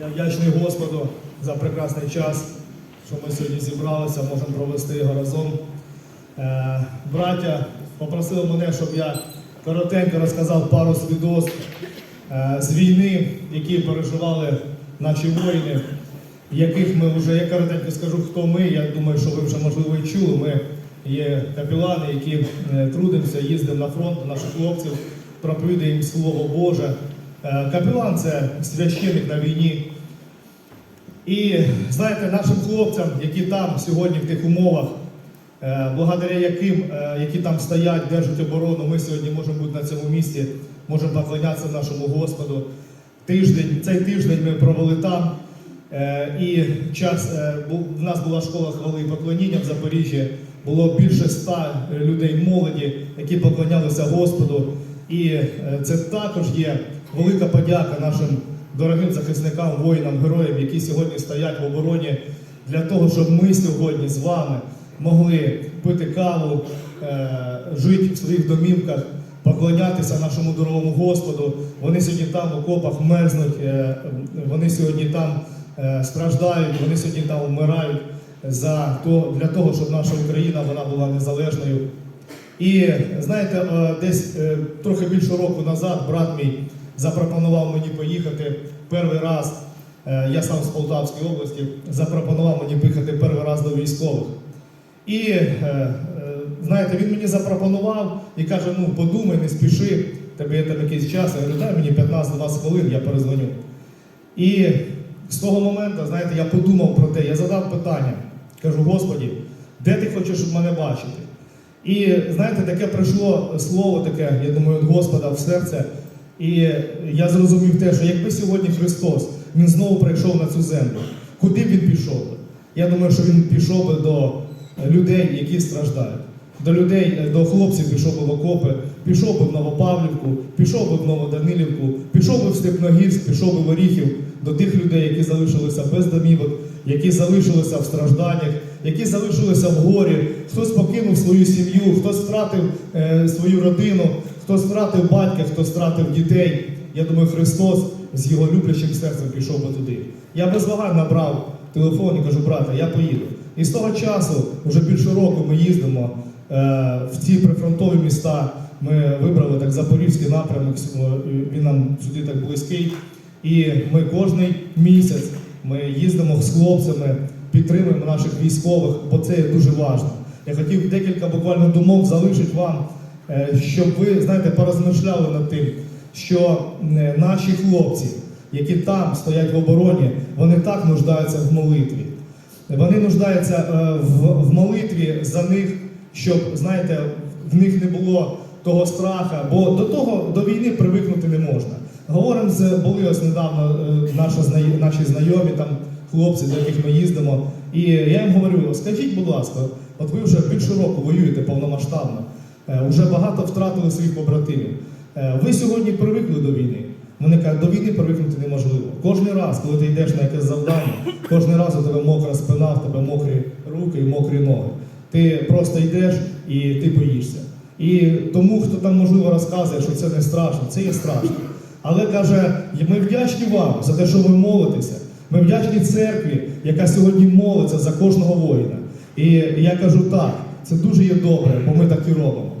Я вдячний Господу за прекрасний час, що ми сьогодні зібралися, можемо провести його разом. Е, браття попросили мене, щоб я коротенько розказав пару свідоцтв е, з війни, які переживали наші воїни, яких ми вже, я коротенько скажу, хто ми. Я думаю, що ви вже можливо і чули. Ми є капілани, які е, трудимося, їздимо на фронт до наших хлопців, проповідуємо Слово Боже. Капілан це священник на війні. І знаєте, нашим хлопцям, які там сьогодні в тих умовах, е, благодаря яким, е, які там стоять, держать оборону, ми сьогодні можемо бути на цьому місці, можемо поклонятися нашому Господу. Тиждень, цей тиждень ми провели там. Е, І час в нас була школа хвали і поклоніння в Запоріжжі. Було більше ста людей молоді, які поклонялися Господу. І це також є велика подяка нашим дорогим захисникам, воїнам, героям, які сьогодні стоять в обороні для того, щоб ми сьогодні з вами могли пити каву, е, жити в своїх домівках, поклонятися нашому дорогому Господу. Вони сьогодні там в окопах мерзнуть, е, вони сьогодні там е, страждають, вони сьогодні там вмирають за то, для того, щоб наша Україна вона була незалежною. І знаєте, десь трохи більше року назад брат мій запропонував мені поїхати перший раз. е, Я сам з Полтавської області запропонував мені поїхати перший раз до військових. І е, е, знаєте, він мені запропонував і каже: ну подумай, не спіши, тебе є там якийсь час. Я говорю, дай мені 15-20 хвилин, я перезвоню. І з того моменту, знаєте, я подумав про те, я задав питання. Кажу, Господі, де ти хочеш мене бачити? І знаєте, таке прийшло слово таке, я думаю, від Господа в серце. І я зрозумів те, що якби сьогодні Христос Він знову прийшов на цю землю, куди б він пішов би? Я думаю, що він пішов би до людей, які страждають. До людей, до хлопців пішов би в окопи, пішов би в Новопавлівку, пішов би в Новоданилівку, пішов би в Степногірськ, пішов би в Оріхів, до тих людей, які залишилися без домівок, які залишилися в стражданнях, які залишилися в горі, хтось покинув свою сім'ю, хтось втратив е, свою родину, хтось втратив батька, хтось втратив дітей. Я думаю, Христос з його люблячим серцем пішов би туди. Я без вагань набрав телефон і кажу, брата, я поїду. І з того часу, вже більше року, ми їздимо е, в ці прифронтові міста. Ми вибрали так Запорізький напрямок, е, він нам сюди так близький. І ми кожний місяць ми їздимо з хлопцями, підтримуємо наших військових, бо це є дуже важливо. Я хотів декілька буквально думок залишити вам, щоб ви знаєте, порозмишляли над тим, що е, наші хлопці, які там стоять в обороні, вони так нуждаються в молитві. Вони нуждаються е, в, молитві за них, щоб, знаєте, в них не було того страха, бо до того до війни привикнути не можна. Говоримо з були ось недавно е, наші, знайомі там хлопці, до яких ми їздимо. І я їм говорю: скажіть, будь ласка, от ви вже більше року воюєте повномасштабно, е, вже багато втратили своїх побратимів. Е, Ви сьогодні привикли до війни. Вони кажуть, до війни привикнути неможливо. Кожен раз, коли ти йдеш на якесь завдання, кожен раз у тебе мокра спина, в тебе мокрі руки і мокрі ноги. Ти просто йдеш і ти боїшся. І тому, хто там можливо розказує, що це не страшно, це є страшно. Але каже, ми вдячні вам за те, що ви молитеся. Ми вдячні церкві, яка сьогодні молиться за кожного воїна. І я кажу так, це дуже є добре, бо ми так і робимо.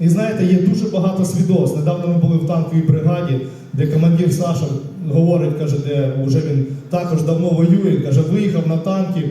І знаєте, є дуже багато свідоцтв. Недавно ми були в танковій бригаді, де командир Саша говорить, каже, де вже він також давно воює. Каже, виїхав на танки,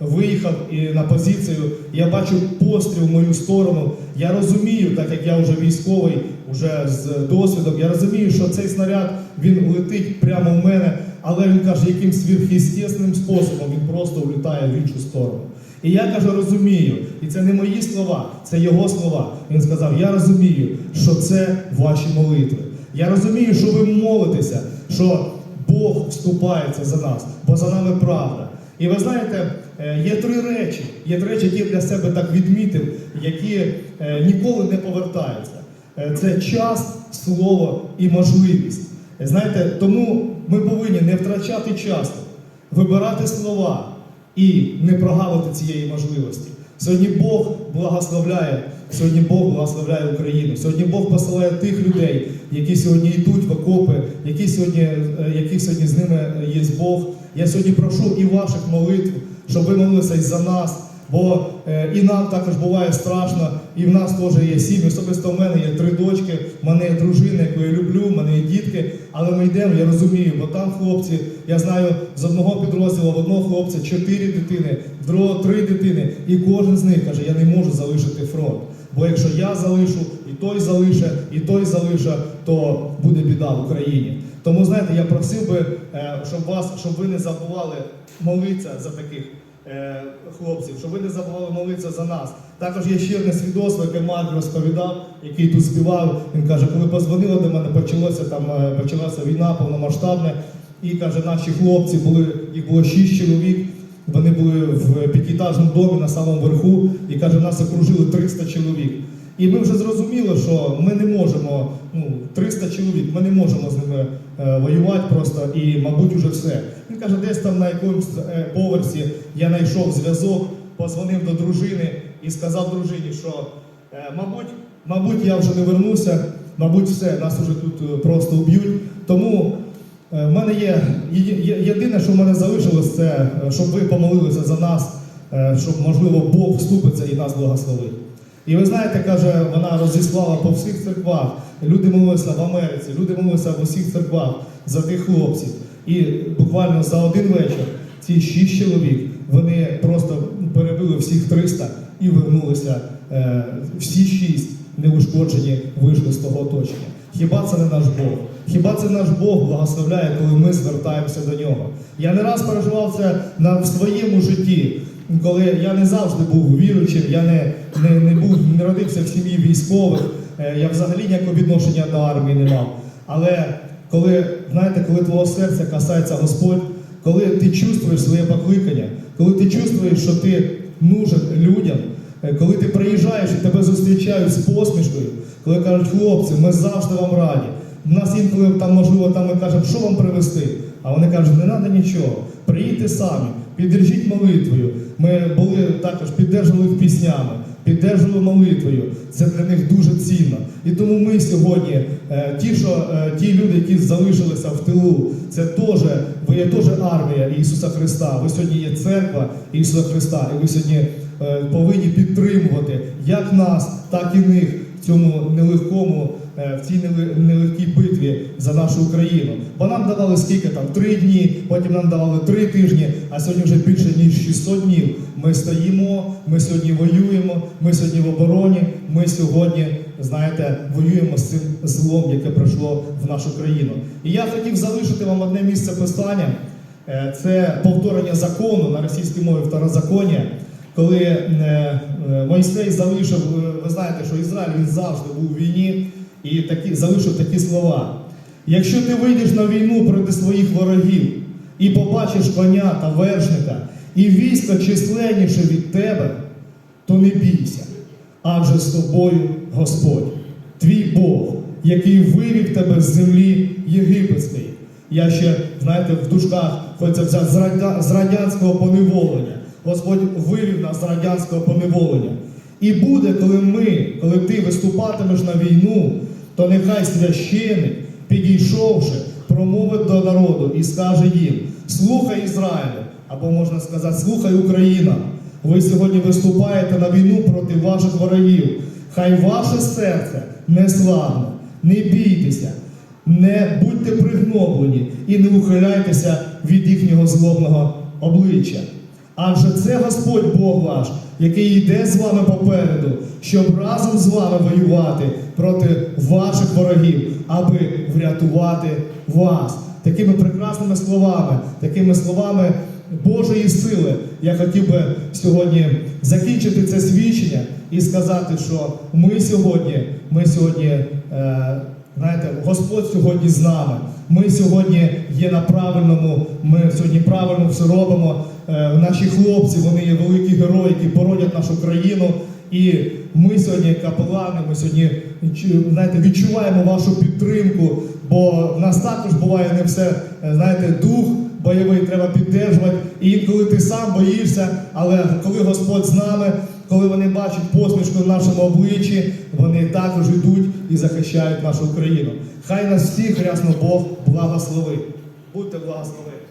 виїхав і на позицію. Я бачу постріл в мою сторону. Я розумію, так як я вже військовий, вже з досвідом, я розумію, що цей снаряд він летить прямо в мене, але він каже, яким сверхъестественним способом він просто влітає в іншу сторону. І я каже, розумію, і це не мої слова, це його слова. Він сказав: Я розумію, що це ваші молитви. Я розумію, що ви молитеся, що Бог вступається за нас, бо за нами правда. І ви знаєте, е, є три речі, є три речі, які я для себе так відмітив, які е, ніколи не повертаються. Е, Це час, слово і можливість. Знаєте, тому ми повинні не втрачати часу, вибирати слова і не прогавити цієї можливості. Сьогодні Бог благословляє Сьогодні Бог благословляє Україну. Сьогодні Бог посилає тих людей, які сьогодні йдуть в окопи, які сьогодні, е, які сьогодні з ними є Бог. Я сьогодні прошу і ваших молитв, щоб ви молилися і за нас. Бо е, і нам також буває страшно, і в нас теж є сім'ї. Особисто в мене є три дочки, в мене є дружина, яку я люблю, в мене є дітки. Але ми йдемо, я розумію, бо там хлопці, я знаю, з одного підрозділу в одного хлопця чотири дитини, в другого три дитини. І кожен з них каже, я не можу залишити фронт. Бо якщо я залишу, і той залише, і той залише, то буде біда в Україні. Тому знаєте, я просив би, е, щоб вас, щоб ви не забували молитися за таких хлопців, щоб ви не забували молитися за нас. Також є ще одне свідоцтво, яке Марк розповідав, який тут співав. Він каже, коли позвонили до мене, почалося там, е, почалася війна повномасштабна, і каже, наші хлопці були, їх було шість чоловік. Вони були в п'ятиэтажному домі на самому верху, і каже, нас окружили 300 чоловік. І ми вже зрозуміли, що ми не можемо, ну, 300 чоловік, ми не можемо з ними е, воювати просто і, мабуть, уже все. Він каже, десь там на якомусь е, поверсі я знайшов зв'язок, позвонив до дружини і сказав дружині, що, е, мабуть, мабуть, я вже не вернуся, мабуть, все, нас вже тут е, просто вб'ють. Тому Е, В мене є єдине, що в мене залишилось, це щоб ви помолилися за нас, щоб можливо Бог вступиться і нас благословить. І ви знаєте, каже, вона розіслала по всіх церквах. Люди молилися в Америці, люди молилися в усіх церквах за тих хлопців. І буквально за один вечір ці шість чоловік вони просто перебили всіх 300 і вернулися. е, Всі шість неушкоджені вийшли з того оточення. Хіба це не наш Бог? Хіба це наш Бог благословляє, коли ми звертаємося до нього? Я не раз переживав це на в своєму житті, коли я не завжди був віруючим, я не, не, не був, не родився в сім'ї військових, е, я взагалі ніякого відношення до армії не мав. Але коли, знаєте, коли твого серця касається Господь, коли ти чувствуєш своє покликання, коли ти чувствуєш, що ти нужен людям, е, коли ти приїжджаєш і тебе зустрічають з посмішкою, коли кажуть, хлопці, ми завжди вам раді. У нас інколи там, можливо, там ми кажемо, що вам привезти? А вони кажуть, не треба нічого. Приїдьте самі, піддержіть молитвою. Ми були також піддержували піснями, піддержували молитвою. Це для них дуже цінно. І тому ми сьогодні, е, ті, що е, ті люди, які залишилися в тилу, це теж ви є теж армія Ісуса Христа. Ви сьогодні є церква Ісуса Христа, і ви сьогодні е, повинні підтримувати як нас, так і них в цьому нелегкому, в цій нелегкій битві за нашу Україну. Бо нам давали скільки там три дні, потім нам давали три тижні, а сьогодні вже більше ніж 600 днів. Ми стоїмо, ми сьогодні воюємо, ми сьогодні в обороні. Ми сьогодні, знаєте, воюємо з цим злом, яке прийшло в нашу країну. І я хотів залишити вам одне місце писання. Е, Це повторення закону на російській мові второзаконня, коли е, е, Мойсей залишив, е, ви знаєте, що Ізраїль він завжди був у війні і такі, залишив такі слова. Якщо ти вийдеш на війну проти своїх ворогів і побачиш коня та вершника, і військо численніше від тебе, то не бійся, адже з тобою Господь, твій Бог, який вивів тебе з землі єгипетської. Я ще, знаєте, в дужках хочеться взяти з, з радянського поневолення. Господь вивів нас з радянського поневолення. І буде, коли ми, коли ти виступатимеш на війну, то нехай священик, підійшовши, промовить до народу і скаже їм: Слухай Ізраїлю, або можна сказати, слухай Україна. Ви сьогодні виступаєте на війну проти ваших ворогів. Хай ваше серце не славне, не бійтеся, не будьте пригноблені і не ухиляйтеся від їхнього злобного обличчя. Адже це Господь Бог ваш, який йде з вами попереду, щоб разом з вами воювати проти ваших ворогів, аби врятувати вас. Такими прекрасними словами, такими словами Божої сили я хотів би сьогодні закінчити це свідчення і сказати, що ми сьогодні, ми сьогодні. Е, Знаєте, Господь сьогодні з нами. Ми сьогодні є на правильному, ми сьогодні правильно все робимо. Е, наші хлопці, вони є великі герої, які боронять нашу країну. І ми сьогодні, капелани, ми сьогодні знаєте, відчуваємо вашу підтримку, бо в нас також буває не все, е, знаєте, дух бойовий треба піддержувати. І інколи ти сам боїшся, але коли Господь з нами, коли вони бачать посмішку в нашому обличчі, вони також йдуть і захищають нашу Україну. Хай нас всіх рясно Бог благословить. Будьте благословені.